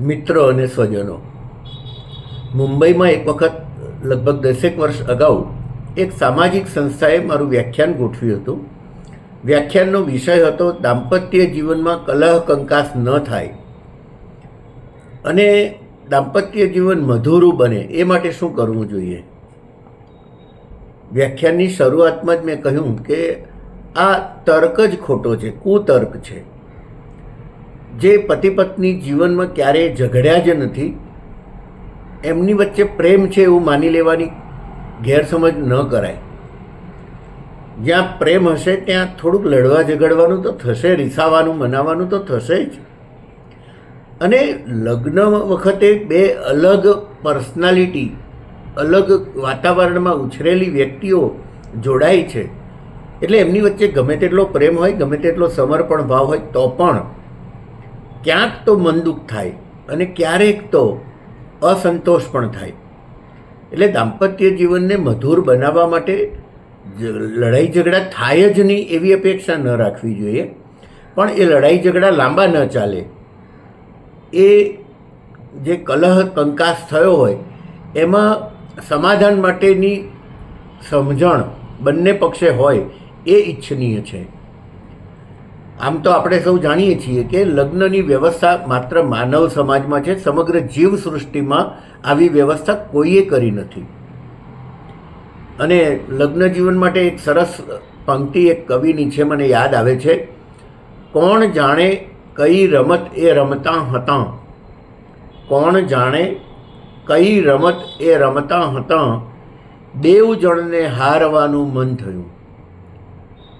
મિત્રો અને સ્વજનો. મુંબઈમાં એક વખત, લગભગ દસેક વર્ષ અગાઉ, એક સામાજિક સંસ્થાએ મારું વ્યાખ્યાન ગોઠવ્યું હતું. વ્યાખ્યાનનો વિષય હતો, દાંપત્ય જીવનમાં કલહ કંકાસ ન થાય. અને દાંપત્ય જીવન મધુરું બને. એ માટે શું કરવું જોઈએ? વ્યાખ્યાનની શરૂઆતમાં જ મેં કહ્યું કે આ તર્ક જ ખોટો છે, કુતર્ક છે. જે પતિ પત્ની જીવનમાં ક્યારેય ઝઘડ્યા જ નથી, એમની વચ્ચે પ્રેમ છે એવું માની લેવાની ગેરસમજ ન કરાય. જ્યાં પ્રેમ હશે, ત્યાં થોડુંક લડવા ઝઘડવાનું તો થશે, રીસાવાનું મનાવાનું તો થશે જ. અને લગ્ન વખતે બે અલગ પર્સનાલિટી, અલગ વાતાવરણમાં ઉછરેલી વ્યક્તિઓ જોડાય છે. એટલે એમની વચ્ચે ગમે તેટલો પ્રેમ હોય, ગમે તેટલો સમર્પણ ભાવ હોય, તો પણ ક્યાંક તો મનદુખ થાય અને ક્યારેક તો અસંતોષ પણ થાય. એટલે દાંપત્ય જીવનને મધુર બનાવવા માટે લડાઈ ઝઘડા થાય જ નહીં એવી અપેક્ષા ન રાખવી જોઈએ. પણ એ લડાઈ ઝઘડા લાંબા ન ચાલે. એ જે કલહ કંકાસ થયો હોય, એમાં સમાધાન માટેની સમજણ બંને પક્ષે હોય એ ઈચ્છનીય છે. આમ તો આપણે સૌ જાણીએ છીએ કે લગ્નની વ્યવસ્થા માત્ર માનવ સમાજમાં છે, સમગ્ર જીવ સૃષ્ટિમાં આવી વ્યવસ્થા કોઈએ કરી નથી. અને લગ્ન જીવન માટે એક સરસ પંક્તિ, એક કવિની છે, મને યાદ આવે છે. કોણ જાણે કઈ રમત એ રમતા હતા? કોણ જાણે કઈ રમત એ રમતા હતા? દેવ જણને હારવાનું મન થયું.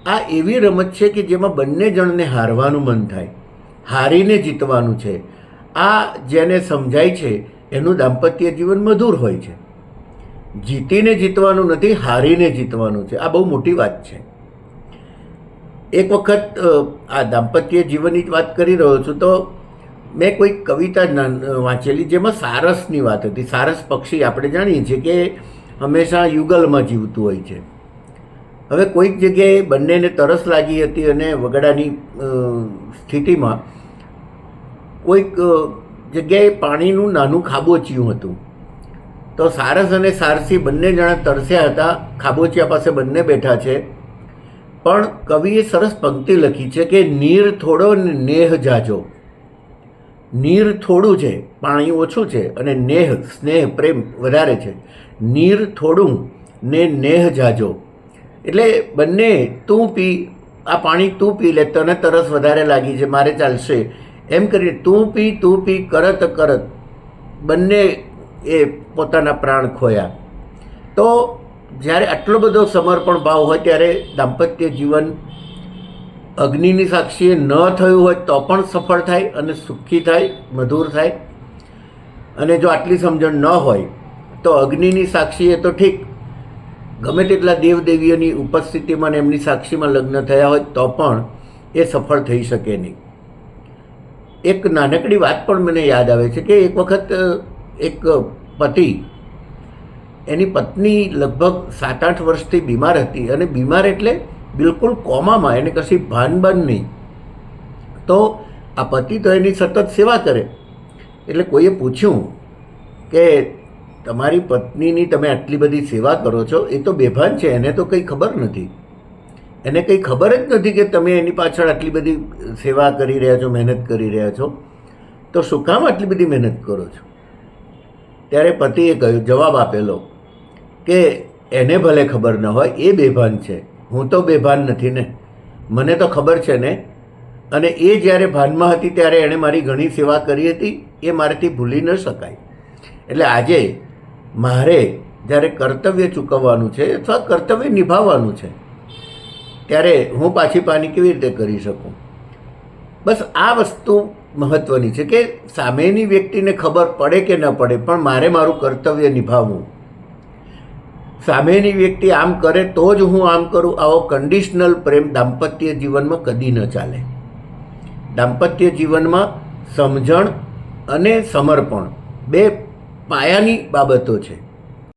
આ એવી રમત છે કે જેમાં બંને જણને હારવાનું મન થાય, હારીને જીતવાનું છે. આ જેને સમજાય છે, એનું દાંપત્ય જીવન મધુર હોય છે. જીતીને જીતવાનું નથી, હારીને જીતવાનું છે. આ બહુ મોટી વાત છે. એક વખત આ દાંપત્ય જીવનની જ વાત કરી રહ્યો છું, તો મેં કોઈ કવિતા વાંચેલી જેમાં સારસની વાત હતી. સારસ પક્ષી આપણે જાણીએ છીએ કે હંમેશા યુગલમાં જીવતું હોય છે. હવે કોઈક જગ્યાએ બંનેને તરસ લાગી હતી અને વગડાની સ્થિતિમાં કોઈક જગ્યાએ પાણીનું નાનું ખાબોચિયું હતું. તો સારસ અને સારસી બંને જણા તરસ્યા હતા, ખાબોચિયા પાસે બંને બેઠા છે. પણ કવિએ સરસ પંક્તિ લખી છે કે નીર થોડો ને નેહ જાજો નીર થોડું છે, પાણી ઓછું છે અને નેહ, સ્નેહ, પ્રેમ વધારે છે નીર થોડું ને નેહ જાજો એટલે બંને તું પી, આ પાણી તું પી લે, તને તરસ વધારે લાગી છે, મારે ચાલશે. એમ કરીને તું પી તું પી, કરત કરત, બંને એ પોતાના પ્રાણ ખોયા. તો જ્યારે આટલો બધો સમર્પણ ભાવ હોય, ત્યારે દાંપત્ય જીવન અગ્નિની સાક્ષીએ ન થયું હોય, તો પણ સફળ થાય અને સુખી થાય, મધુર થાય. અને જો આટલી સમજણ ન હોય, તો અગ્નિની સાક્ષીએ તો ઠીક ગમે તેટલા દેવદેવીઓની ઉપસ્થિતિમાં એમની સાક્ષીમાં લગ્ન થયા હોય તો પણ એ સફળ થઈ શકે નહીં. એક નાનકડી વાત પણ મને યાદ આવે છે કે એક વખત એક પતિ એની પત્ની લગભગ સાત આઠ વર્ષથી બીમાર હતી અને બીમાર એટલે બિલકુલ કોમામાં, એને કશી ભાન બાન નહીં. તો આ પતિ તો એની સતત સેવા કરે. એટલે કોઈએ પૂછ્યું કે તમારી પત્નીની તમે આટલી બધી સેવા કરો છો, એ તો બેભાન છે, એને તો કંઈ ખબર નથી. એને કંઈ ખબર જ નથી કે તમે એની પાછળ આટલી બધી સેવા કરી રહ્યા છો, મહેનત કરી રહ્યા છો. તો શું કામ આટલી બધી મહેનત કરો છો? ત્યારે પતિએ કહ્યું, જવાબ આપેલો કે એને ભલે ખબર ન હોય, એ બેભાન છે. હું તો બેભાન નથી ને. મને તો ખબર છે ને. અને એ જ્યારે ભાનમાં હતી, ત્યારે એણે મારી ઘણી સેવા કરી હતી, એ મારાથી ભૂલી ન શકાય. એટલે આજે મારે જ્યારે કર્તવ્ય ચૂકવવાનું છે અથવા કર્તવ્ય નિભાવવાનું છે, ત્યારે હું પાછી પાની કેવી રીતે કરી શકું? બસ આ વસ્તુ મહત્વની છે કે સામેની વ્યક્તિને ખબર પડે કે ન પડે, પણ મારે મારું કર્તવ્ય નિભાવવું. સામેની વ્યક્તિ આમ કરે તો જ હું આમ કરું, આવો કન્ડિશનલ પ્રેમ દાંપત્ય જીવનમાં કદી ન ચાલે. દાંપત્ય જીવનમાં સમજણ અને સમર્પણ બે પાયાની બાબતો છે.